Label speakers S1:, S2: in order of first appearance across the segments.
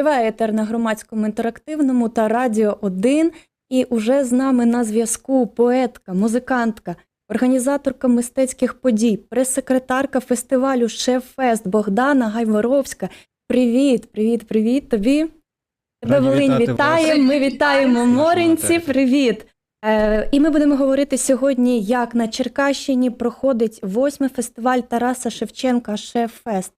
S1: Триває етер на громадському інтерактивному та радіо 1. І уже з нами на зв'язку поетка, музикантка, організаторка мистецьких подій, прес-секретарка фестивалю Шеф-Фест Богдана Гайворовська. Привіт, привіт, привіт тобі. Тебе Волинь вітає.
S2: вас.
S1: Ми вітаємо Моринці. Привіт. Е, і ми будемо говорити сьогодні, як на Черкащині проходить восьмий фестиваль Тараса Шевченка Шеф-Фест.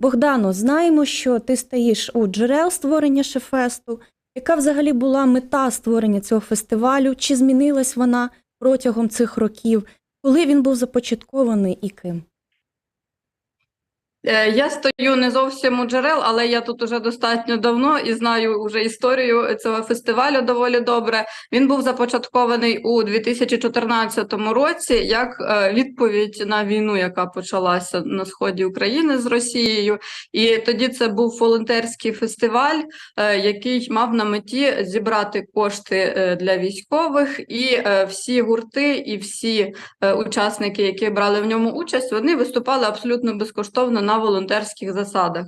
S1: Богдано, знаємо, що ти стоїш у джерел створення Шефесту. Яка взагалі була мета створення цього фестивалю? Чи змінилась вона протягом цих років? Коли він був започаткований і ким?
S3: Е, Я стою не зовсім у джерел, але я тут уже достатньо давно і знаю вже історію цього фестивалю доволі добре. Він був започаткований у 2014 році як е, відповідь на війну, яка почалася на сході України з Росією. І тоді це був волонтерський фестиваль, е, який мав на меті зібрати кошти для військових, і всі гурти, і всі учасники, які брали в ньому участь, вони виступали абсолютно безкоштовно на волонтерських засадах.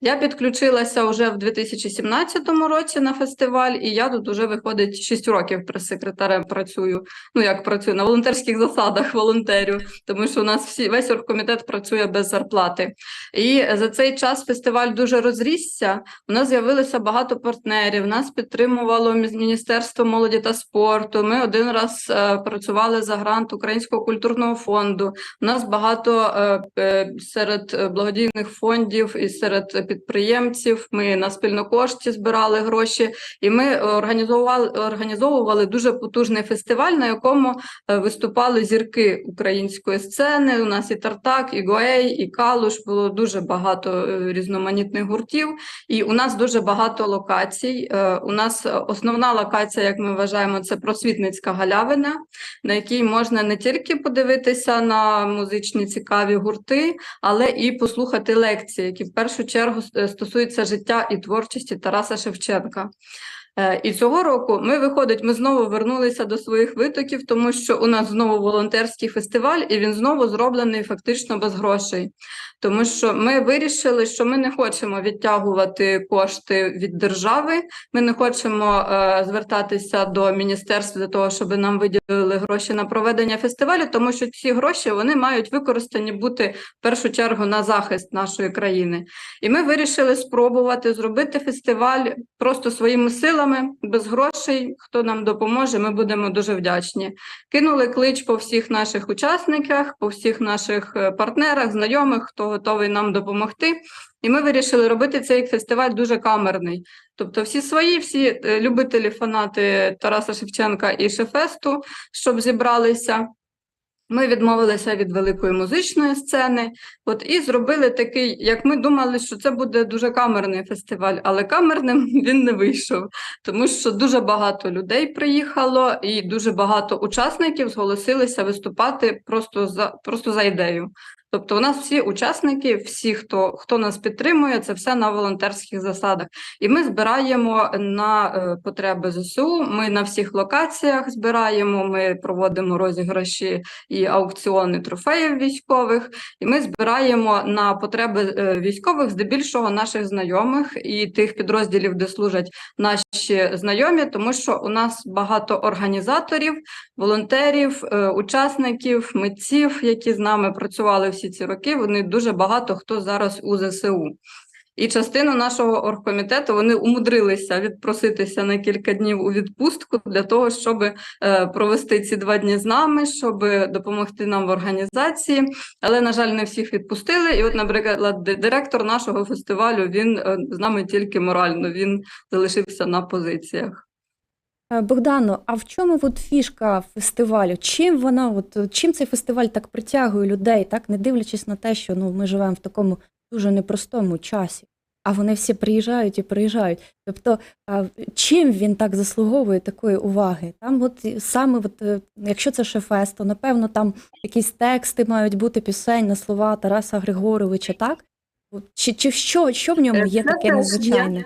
S3: Я підключилася вже в 2017 році на фестиваль, і я тут вже виходить 6 років прес-секретарем працюю. Ну як працюю на волонтерських засадах волонтерю, тому що у нас всі весь оргкомітет працює без зарплати. І за цей час фестиваль дуже розрісся. У нас з'явилося багато партнерів. Нас підтримувало Мі- Міністерство молоді та спорту. Ми один раз е, працювали за грант Українського культурного фонду. У нас багато е, е, серед благодійних фондів і серед підприємців. Ми на спільнокошті збирали гроші, і ми організовували організовували дуже потужний фестиваль, на якому е, виступали зірки української сцени. У нас і Тартак, і Гоей, і Калуш. Було дуже багато е, різноманітних гуртів. І у нас дуже багато локацій. Е, У нас основна локація, як ми вважаємо, це просвітницька галявина, на якій можна не тільки подивитися на музичні цікаві гурти, але і послухати лекції, які в першу чергу с- стосуються життя і творчості Тараса Шевченка. Е, І цього року ми виходить, ми знову вернулися до своїх витоків, тому що у нас знову волонтерський фестиваль, і він знову зроблений фактично без грошей. Тому що ми вирішили, що ми не хочемо відтягувати кошти від держави. Ми не хочемо е, звертатися до міністерства для того, щоб нам виділили гроші на проведення фестивалю, тому що ці гроші вони мають використані бути в першу чергу на захист нашої країни. І ми вирішили спробувати зробити фестиваль просто своїми силами, без грошей. Хто нам допоможе, ми будемо дуже вдячні. Кинули клич по всіх наших учасниках, по всіх наших е, партнерах, знайомих, хто готовий нам допомогти. І ми вирішили робити цей фестиваль дуже камерний. Тобто, всі свої, всі е, любителі, фанати Тараса Шевченка і Шефесту, щоб зібралися. Ми відмовилися від великої музичної сцени, от і зробили такий, як ми думали, що це буде дуже камерний фестиваль, але камерним він не вийшов, тому що дуже багато людей приїхало, і дуже багато учасників зголосилися виступати просто за просто за ідею. Тобто, у нас всі учасники, всі, хто хто нас підтримує, це все на волонтерських засадах. І ми збираємо на е, потреби ЗСУ. Ми на всіх локаціях збираємо. Ми проводимо розіграші і аукціони трофеїв військових. І ми збираємо на потреби е, військових, здебільшого наших знайомих і тих підрозділів, де служать наші знайомі, тому що у нас багато організаторів, волонтерів, е, учасників, митців, які з нами працювали всі ці роки. Вони дуже багато хто зараз у ЗСУ. І частину нашого оргкомітету вони умудрилися відпроситися на кілька днів у відпустку для того, щоб е, провести ці два дні з нами, щоб допомогти нам в організації. Але, на жаль, не всіх відпустили. І, от, наприклад, директор нашого фестивалю він е, з нами тільки морально, він залишився на позиціях.
S1: Е, Богдано, а в чому от фішка фестивалю? Чим вона, от е, чим цей фестиваль так притягує людей, так не дивлячись на те, що ну ми живемо в такому дуже непростому часі, а вони всі приїжджають і приїжджають. Тобто, чим він так заслуговує такої уваги? Там, от саме, от, е, якщо це шефест, то напевно там якісь тексти мають бути пісень на слова Тараса Григоровича, так? Чи, чи що, що в ньому
S3: Е,
S1: є таке
S3: теж є.
S1: незвичайне?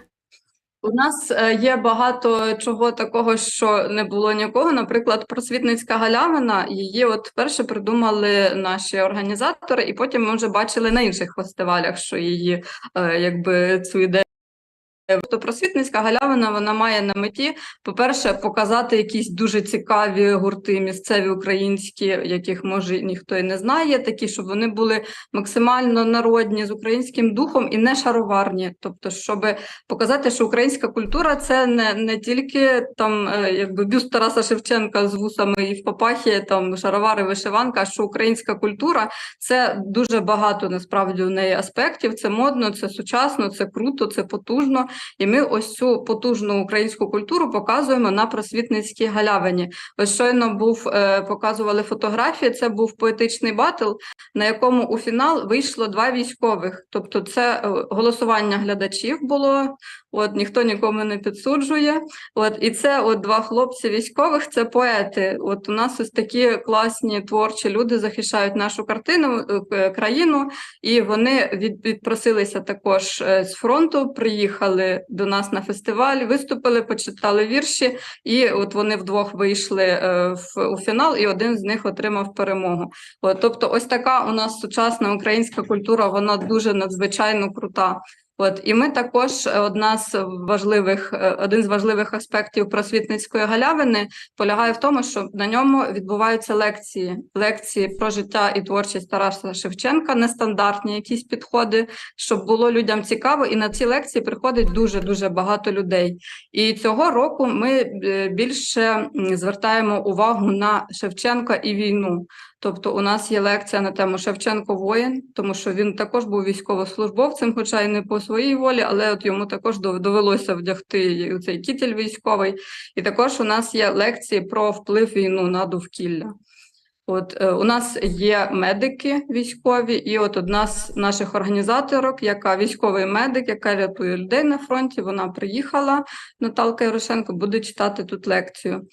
S3: У нас е, є багато чого такого, що не було нікого. Наприклад, просвітницька галявина. Її от вперше придумали наші організатори, і потім ми вже бачили на інших фестивалях, що її е, якби цю ідею То просвітницька галявина вона має на меті, по-перше, показати якісь дуже цікаві гурти місцеві українські, яких може ніхто і не знає, такі, щоб вони були максимально народні з українським духом і не шароварні. Тобто, щоб показати, що українська культура це не, не тільки там е, якби бюст Тараса Шевченка з вусами і в папахі, там шаровари, вишиванка, а що українська культура це дуже багато насправді у неї аспектів. Це модно, це сучасно, це круто, це потужно. І ми ось цю потужну українську культуру показуємо на просвітницькій галявині. Ось щойно був е, показували фотографії. Це був поетичний батл, на якому у фінал вийшло два військових. Тобто, це е, голосування глядачів було. От ніхто нікому не підсуджує. От і це от два хлопці військових. Це поети. От у нас ось такі класні творчі люди захищають нашу картину е, країну, і вони від, відпросилися також е, з фронту. Приїхали до нас на фестиваль, виступили, почитали вірші, і от вони вдвох вийшли е, в у фінал, і один з них отримав перемогу. От, тобто, ось така у нас сучасна українська культура, вона дуже надзвичайно крута. От і ми також е, одна з важливих, е, один з важливих аспектів просвітницької галявини полягає в тому, що на ньому відбуваються лекції, лекції про життя і творчість Тараса Шевченка, нестандартні якісь підходи, щоб було людям цікаво. І на ці лекції приходить дуже дуже багато людей. І цього року ми е, більше звертаємо увагу на Шевченка і війну. Тобто, у нас є лекція на тему Шевченко воїн, тому що він також був військовослужбовцем, хоча й не по своїй волі, але от йому також довелося вдягти цей кітель військовий. І також у нас є лекції про вплив війну на довкілля. От е, у нас є медики військові, і от одна з наших організаторок, яка військовий медик, яка рятує людей на фронті, вона приїхала, Наталка Ярошенко, буде читати тут лекцію.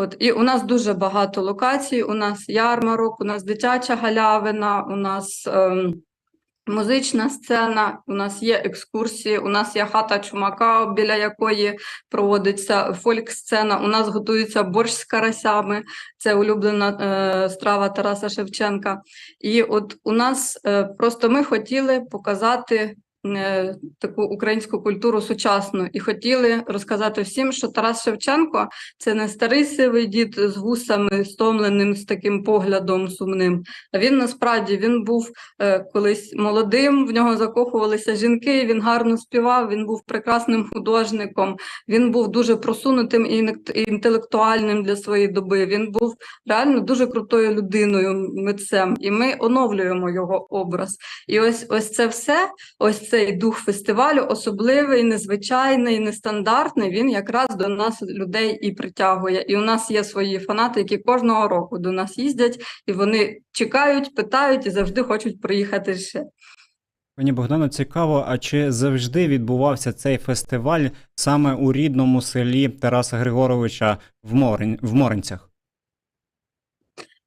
S3: От і у нас дуже багато локацій. У нас ярмарок, у нас дитяча галявина, у нас ем, музична сцена, у нас є екскурсії, у нас є хата чумака, біля якої проводиться фольк-сцена. У нас готується борщ з карасями, це улюблена е, страва Тараса Шевченка. І от у нас е, просто ми хотіли показати. Е, Таку українську культуру сучасну і хотіли розказати всім, що Тарас Шевченко це не старий сивий дід з вусами, стомленим з таким поглядом сумним. А він насправді він був е, колись молодим, в нього закохувалися жінки. Він гарно співав. Він був прекрасним художником. Він був дуже просунутим і інтелектуальним для своєї доби. Він був реально дуже крутою людиною, митцем. І ми оновлюємо його образ. І ось ось це все, ось цей дух фестивалю, особливий, незвичайний, нестандартний. Він якраз до нас людей і притягує. І у нас є свої фанати, які кожного року до нас їздять, і вони чекають, питають і завжди хочуть приїхати ще.
S2: Пані Богдано, цікаво, а чи завжди відбувався цей фестиваль саме у рідному селі Тараса Григоровича в Моринцях?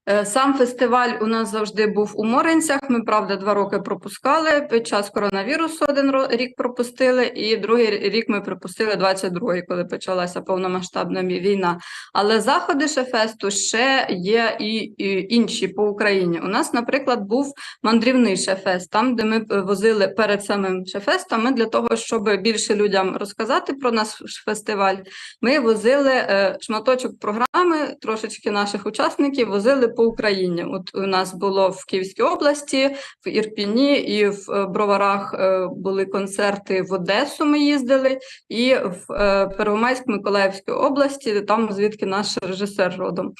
S3: Е, Сам фестиваль у нас завжди був у Моринцях. Ми, правда, два роки пропускали. Під час коронавірусу один рік пропустили, і другий рік ми пропустили 22-й, коли почалася повномасштабна війна. Але заходи Шефесту ще є і, і інші по Україні. У нас, наприклад, був мандрівний Шефест, там, де ми возили перед самим Шефестом. Ми для того, щоб більше людям розказати про наш фестиваль, ми возили е, шматочок програми, трошечки наших учасників возили по Україні. От у нас було в Київській області, в Ірпіні і в е, Броварах е, були концерти в Одесу. Ми їздили, і в е, Первомайськ-Миколаївській області, там звідки наш режисер родом.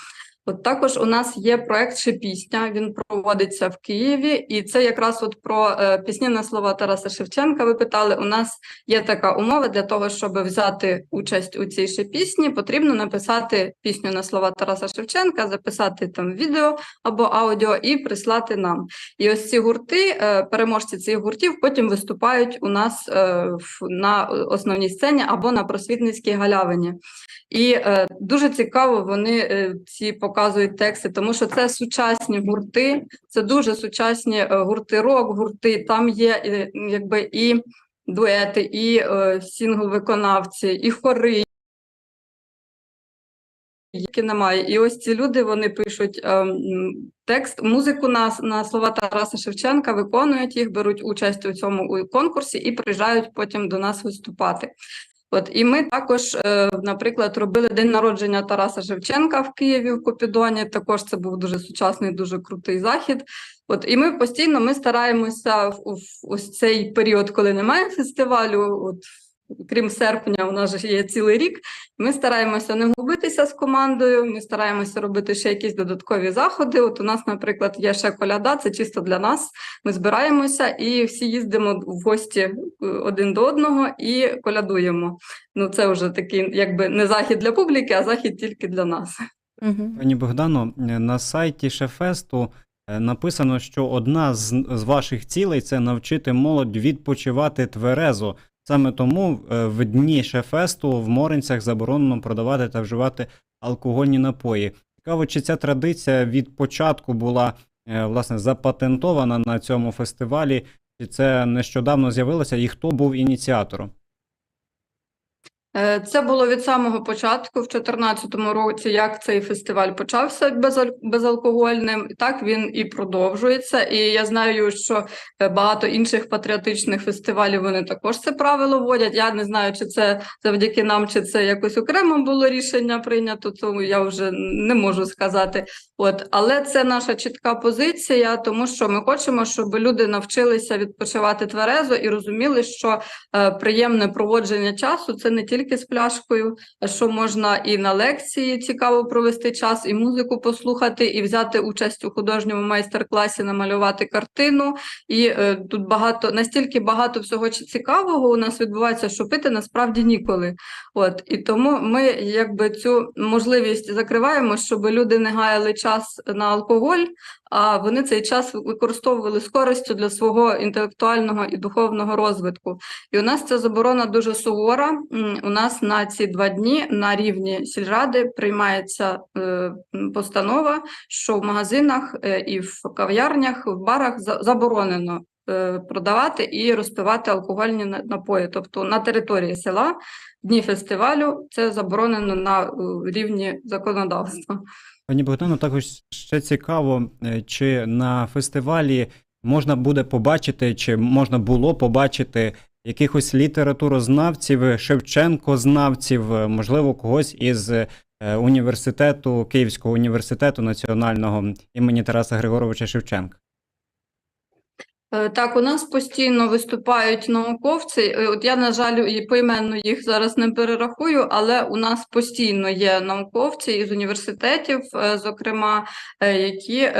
S3: От також у нас є проект «Ще. Він проводиться в Києві, і це якраз от про е, пісні на слова Тараса Шевченка. Ви питали. У нас є така умова для того, щоб взяти участь у цій ще пісні, потрібно написати пісню на слова Тараса Шевченка, записати там відео або аудіо і прислати нам. І ось ці гурти, е, переможці цих гуртів, потім виступають у нас е, на основній сцені або на просвітницькій галявині. І дуже цікаво вони ці показують тексти, тому що це сучасні гурти, це дуже сучасні е, гурти рок, гурти. Там є е, якби і дуети, і е, сінгл-виконавці, і хори, які немає. І ось ці люди вони пишуть ем, текст, музику на, на слова Тараса Шевченка, виконують їх, беруть участь у цьому у конкурсі і приїжджають потім до нас виступати. От і ми також, е, наприклад, робили день народження Тараса Шевченка в Києві в Копідоні. Також це був дуже сучасний, дуже крутий захід. От і ми постійно ми стараємося в, в ось цей період, коли немає фестивалю. От крім серпня, у нас же є цілий рік. Ми стараємося не губитися з командою. Ми стараємося робити ще якісь додаткові заходи. От у нас, наприклад, є ще коляда, це чисто для нас. Ми збираємося і всі їздимо в гості е, один до одного і колядуємо. Ну це вже такий, якби не захід для публіки, а захід тільки для нас.
S1: Угу.
S2: Пані Богдано, е, на сайті Шефесту е, написано, що одна з, з ваших цілей це навчити молодь відпочивати тверезо. Саме тому е, в дні Шефесту в Моринцях заборонено продавати та вживати алкогольні напої. Цікаво, чи ця традиція від початку була е, власне запатентована на цьому фестивалі, чи це нещодавно з'явилося, і хто був ініціатором?
S3: Е, Це було від самого початку, в 2014 році, як цей фестиваль почався безалкогольним, так він і продовжується. І я знаю, що е, багато інших патріотичних фестивалів вони також це правило вводять. Я не знаю, чи це завдяки нам, чи це якось окремо було рішення прийнято, тому я вже не можу сказати. От, але це наша чітка позиція, тому що ми хочемо, щоб люди навчилися відпочивати тверезо і розуміли, що е, приємне проводження часу це не тільки з пляшкою, що можна і на лекції цікаво провести час, і музику послухати, і взяти участь у художньому майстер-класі, намалювати картину. І е, тут багато настільки багато всього цікавого у нас відбувається, що пити насправді ніколи. От і тому ми якби цю можливість закриваємо, щоб люди не гаяли час на алкоголь, а вони цей час використовували з користю для свого інтелектуального і духовного розвитку. І у нас ця заборона дуже сувора. У нас на ці два дні на рівні сільради приймається е, постанова, що в магазинах е, і в кав'ярнях, в барах заборонено. е, Продавати і розпивати алкогольні напої, тобто на території села дні фестивалю це заборонено на рівні законодавства.
S2: Пані Богдану, також ще цікаво, е, чи на фестивалі можна буде побачити, чи можна було побачити якихось літературознавців, Шевченкознавців, е, можливо, когось із е, університету, Київського університету національного імені Тараса Григоровича Шевченка.
S3: Е, Так, у нас постійно виступають науковці. Е, От я, на жаль, і поіменно їх зараз не перерахую, але у нас постійно є науковці із університетів, е, зокрема, які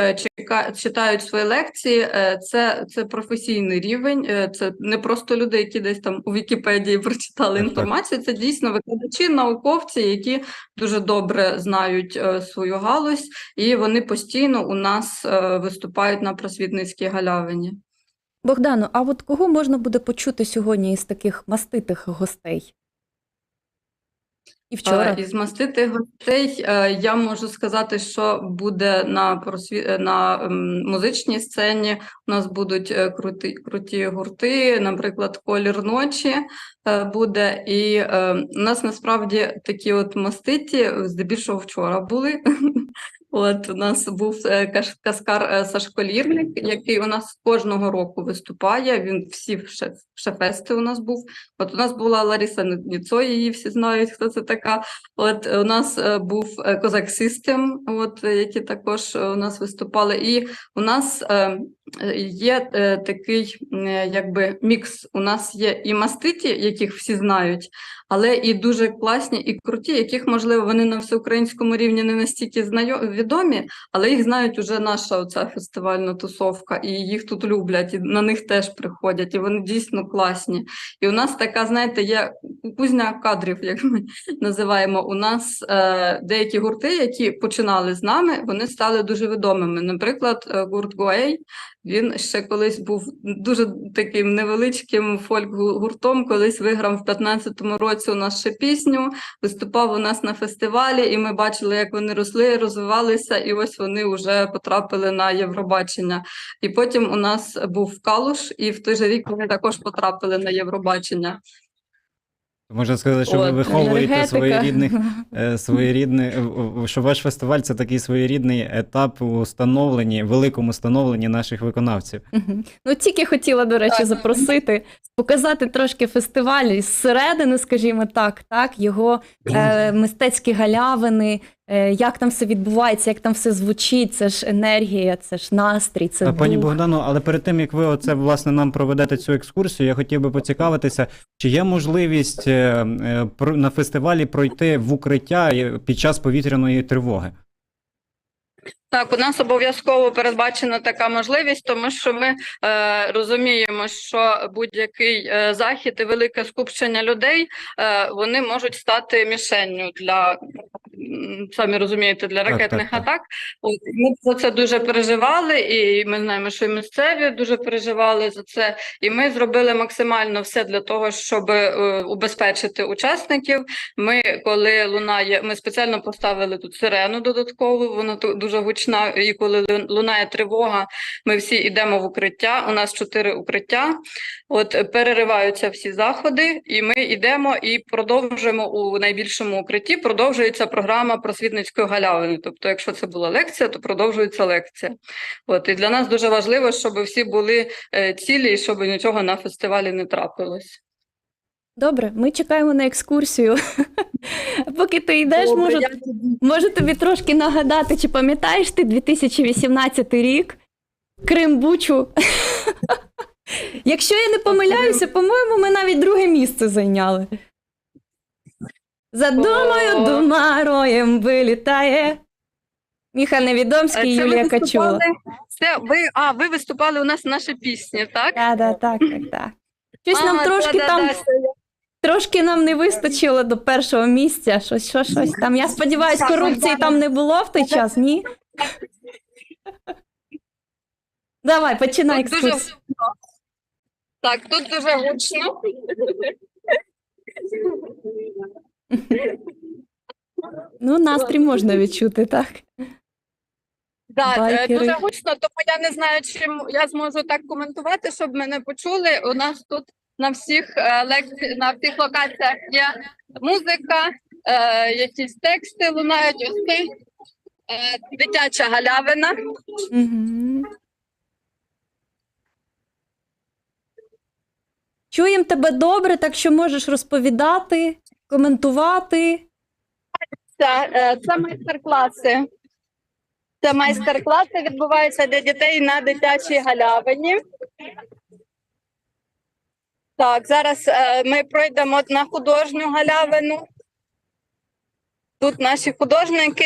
S3: читають свої лекції. Це, це професійний рівень, це не просто люди, які десь там у Вікіпедії прочитали інформацію. Це дійсно викладачі, науковці, які дуже добре знають свою галузь, і вони постійно у нас виступають на просвітницькій галявині.
S1: Богдану, а от кого можна буде почути сьогодні із таких маститих гостей? І вчора.
S3: Е, Із маститих гостей е, я можу сказати, що буде на просві... е, на музичній сцені. У нас будуть круті, круті гурти, наприклад, колір ночі буде. І у нас насправді такі от маститі, здебільшого вчора були. От у нас був е, каскар е, Сашко Лірник, який у нас кожного року виступає. Він всі шефести у нас був. От у нас була Лариса Ніцо, її всі знають, хто це така. От е, у нас був Козак Систем, от які також у нас виступали. І у нас є такий якби мікс. У нас є і маститі, яких всі знають, але і дуже класні і круті, яких можливо вони на всеукраїнському рівні не настільки відомі, але їх знають уже наша оця фестивальна тусовка, і їх тут люблять, і на них теж приходять, і вони дійсно класні. І у нас така, знаєте, є кузня кадрів, як ми називаємо. У нас е, деякі гурти, які починали з нами, вони стали дуже відомими. Наприклад, е, гурт Гуей. Він ще колись був дуже таким невеличким фольк-гуртом, колись виграв в 15-му році у нас ще пісню, виступав у нас на фестивалі, і ми бачили, як вони росли, розвивалися, і ось вони вже потрапили на Євробачення. І потім у нас був Калуш, і в той же рік вони також потрапили на Євробачення.
S2: Можна сказати, що ви виховуєте
S1: Енергетика.
S2: своєрідних, е, своєрідний, що ваш фестиваль це такий своєрідний етап у становленні, великому становленні наших виконавців.
S1: Ну, тільки хотіла, до речі, запросити, показати трошки фестиваль зсередини, скажімо так, так, його е, мистецькі галявини, як там все відбувається, як там все звучить, це ж енергія, це ж настрій, це
S2: дух. Пані. Богдано, але перед тим як ви оце власне нам проведете цю екскурсію, я хотів би поцікавитися, чи є можливість е, е, на фестивалі пройти в укриття е, під час повітряної тривоги?
S3: Так, у нас обов'язково передбачена така можливість, тому що ми е, розуміємо, що будь-який е, захід і велике скупчення людей е, вони можуть стати мішенню для самі розумієте, для ракетних
S2: так, так.
S3: атак. От ми за це дуже переживали, і ми знаємо, що і місцеві дуже переживали за це. І ми зробили максимально все для того, щоб е, убезпечити учасників. Ми, коли лунає, ми спеціально поставили тут сирену додаткову, вона ту- дуже гучна. І коли лунає тривога, ми всі йдемо в укриття. У нас чотири укриття. От перериваються всі заходи, і ми йдемо і продовжуємо у найбільшому укритті. Продовжується програма просвітницької галявини. Тобто, якщо це була лекція, то продовжується лекція. От і для нас дуже важливо, щоб всі були е, цілі, і щоб нічого на фестивалі не трапилось.
S1: Добре, ми чекаємо на екскурсію. Поки ти йдеш,
S3: Добре,
S1: можу,
S3: я тоді-
S1: можу тобі трошки нагадати, чи пам'ятаєш ти 2018 рік, Крим Бучу. Якщо я не помиляюся, по-моєму, ми навіть друге місце зайняли. За думою, дума роєм вилітає. Міха Невідомський,
S3: ви
S1: Юлія? Качула.
S3: Це ви, а, ви виступали у нас в нашій пісні, так?
S1: Так, так, так, так. Щось нам трошки там. Трошки нам не вистачило до першого місця. Щось, що, щось там. Я сподіваюся, корупції там не було в той час, ні? Давай, починай
S3: Тут дуже
S1: екскурсію.
S3: гучно. Так, тут дуже гучно.
S1: Ну, настрій можна відчути, так.
S3: Да, е,
S1: Байкери.
S3: дуже гучно, тому я не знаю, чим я зможу так коментувати, щоб мене почули. У нас тут на всіх е, лекці... на всіх локаціях є музика, е, якісь тексти лунають ось це, е, дитяча галявина.
S1: Угу. Чуємо тебе добре, так що можеш розповідати, коментувати.
S3: Це, це майстер-класи. Це майстер-класи відбуваються для дітей на дитячій галявині. Так, зараз е, ми пройдемо на художню галявину. Тут наші художники,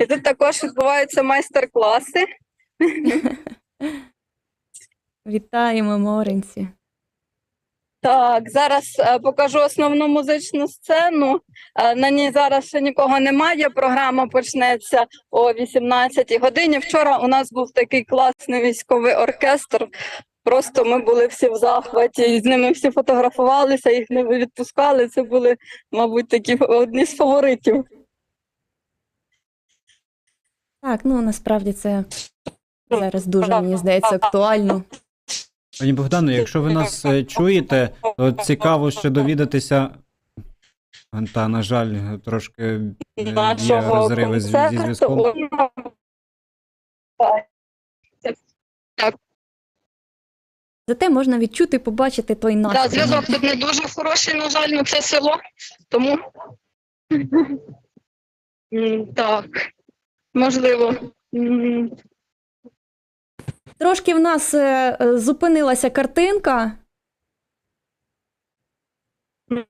S3: і тут також відбуваються майстер-класи.
S1: Вітаємо, Моренці.
S3: Так, зараз е, покажу основну музичну сцену. Е, на ній зараз ще нікого немає. Програма почнеться о 18 годині. Вчора у нас був такий класний військовий оркестр. Просто ми були всі в захваті, з ними всі фотографувалися, їх не відпускали. Це були, мабуть, такі одні з фаворитів.
S1: Так, ну насправді це зараз дуже, мені здається, актуально.
S2: Пані Богдано, якщо ви нас е, чуєте, то цікаво ще довідатися. Та, на жаль, трошки е, є розриви зі зв'язком.
S1: Зате можна відчути і побачити той
S3: Так,
S1: настрій.
S3: зв'язок тут не дуже хороший, на жаль, на це село, тому так, можливо.
S1: Трошки в нас е, е, зупинилася картинка.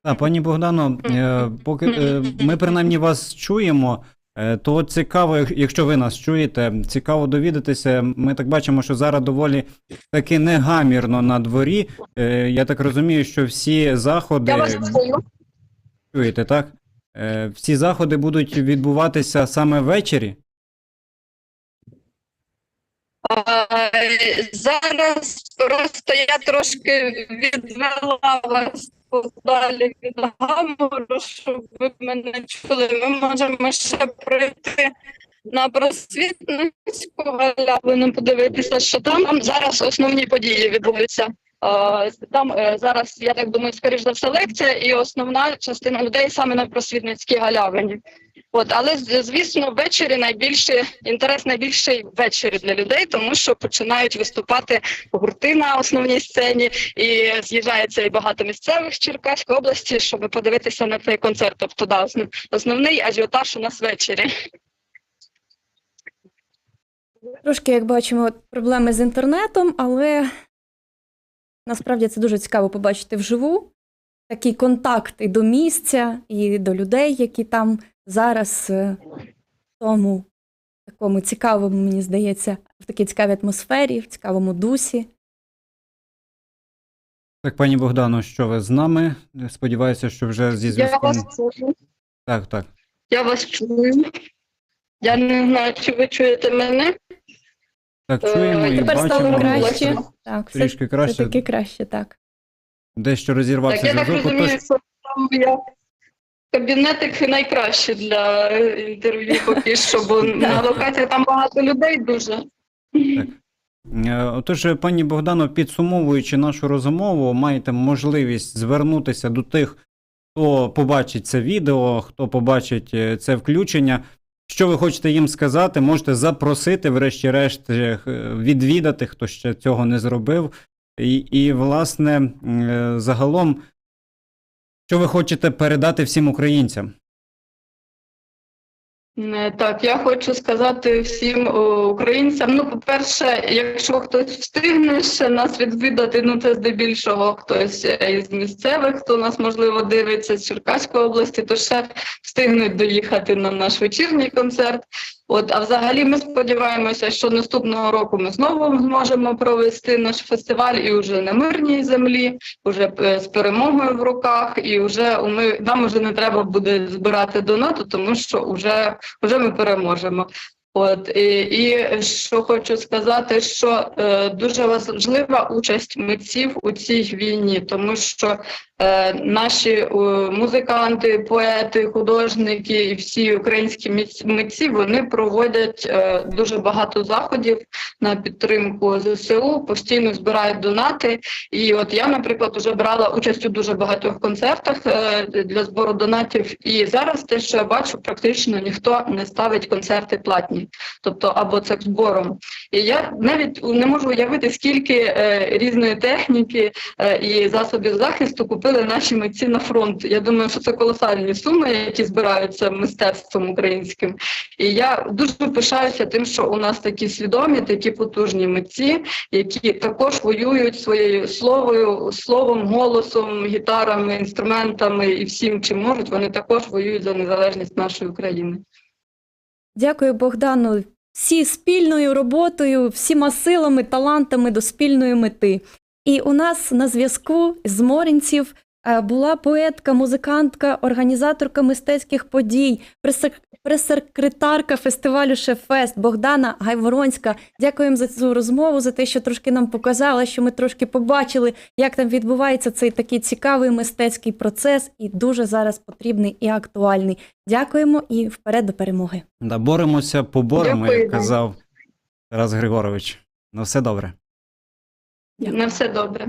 S2: А, пані Богдано, е, поки е, ми принаймні вас чуємо, то цікаво, якщо ви нас чуєте, цікаво довідатися. Ми так бачимо, що зараз доволі таки негамірно на дворі. Е, Я так розумію, що всі заходи
S3: Я вас
S2: чуєте, так? Е, Всі заходи будуть відбуватися саме ввечері.
S3: А, Зараз просто я трошки відвела вас подалі від гамору, щоб ви мене чули. Ми можемо ще пройти на просвітницьку галявину, подивитися, що там Там зараз основні події відбудуться.
S4: Е, Там е, зараз, я так думаю, скоріш за все, лекція, і основна частина людей саме на просвітницькій галявині. От, але звісно, ввечері найбільше інтерес найбільший ввечері для людей, тому що починають виступати гурти на основній сцені, і з'їжджається і багато місцевих з Черкаської області, щоб подивитися на цей концерт. Тобто, да, основний ажіотаж у нас ввечері.
S1: Трошки, як бачимо, проблеми з інтернетом, але насправді це дуже цікаво побачити вживу. Такий контакт і до місця, і до людей, які там зараз е, в тому такому цікавому, мені здається, в такій цікавій атмосфері, в цікавому дусі.
S2: Так, пані Богдано, що ви з нами? Сподіваюся, що вже зі
S4: Я вас чую.
S2: Так, так.
S4: Я вас чую. Я не знаю, чи ви чуєте мене.
S2: Так,
S4: Е,
S2: чуємо і
S1: Тепер стало краще. Так, все,
S2: Трішки краще.
S1: все таки краще, так.
S2: Дещо
S4: Так,
S2: розірвався
S4: я так
S2: зв'язок.
S4: розумію,
S2: Отож,
S4: що там я кабінетик найкраще для е, інтерв'ю поки що, бо на локації там багато людей дуже.
S2: Е, Отож, пані Богдано, підсумовуючи нашу розмову, маєте можливість звернутися до тих, хто побачить це відео, хто побачить е, це включення. Що ви хочете їм сказати, можете запросити, врешті-решт, е, відвідати, хто ще цього не зробив. І, і власне, е, загалом, що ви хочете передати всім українцям?
S3: Не, Так, я хочу сказати всім українцям. Ну, по-перше, якщо хтось встигне ще нас відвідати, ну це здебільшого хтось е, із місцевих, хто нас можливо дивиться з Черкаської області, то ще встигнуть доїхати на наш вечірній концерт. От, а взагалі ми сподіваємося, що наступного року ми знову зможемо провести наш фестиваль і вже на мирній землі, вже е, з перемогою в руках, і вже ми нам вже не треба буде збирати донату, тому що вже, вже ми переможемо. От і, і що хочу сказати, що е, дуже важлива участь митців у цій війні, тому що е, наші е, музиканти, поети, художники і всі українські митці вони проводять е, дуже багато заходів на підтримку ЗСУ, постійно збирають донати. І от я, наприклад, вже брала участь у дуже багатьох концертах е, для збору донатів. І зараз те, що я бачу, практично ніхто не ставить концерти платні, тобто або це збором. І я навіть не можу уявити, скільки е, різної техніки е, і засобів захисту купили наші митці на фронт. Я думаю, що це колосальні суми, які збираються мистецтвом українським. І я дуже пишаюся тим, що у нас такі свідомі, такі потужні митці, які також воюють своєю словою, словом, голосом, гітарами, інструментами і всім, чим можуть. Вони також воюють за незалежність нашої України.
S1: Дякую, Богдану. Всі спільною роботою, всіма силами, талантами до спільної мети. І у нас на зв'язку з Морінців була поетка, музикантка, організаторка мистецьких подій, пресек- прес-секретарка фестивалю Шефест Богдана Гайворонська. Дякуємо за цю розмову, за те, що трошки нам показала, що ми трошки побачили, як там відбувається цей такий цікавий мистецький процес, і дуже зараз потрібний і актуальний. Дякуємо і вперед до перемоги.
S2: Да, боремося, поборемо,
S3: Дякую,
S2: як
S3: да.
S2: казав Тарас Григорович. Ну, все добре.
S3: На все добре.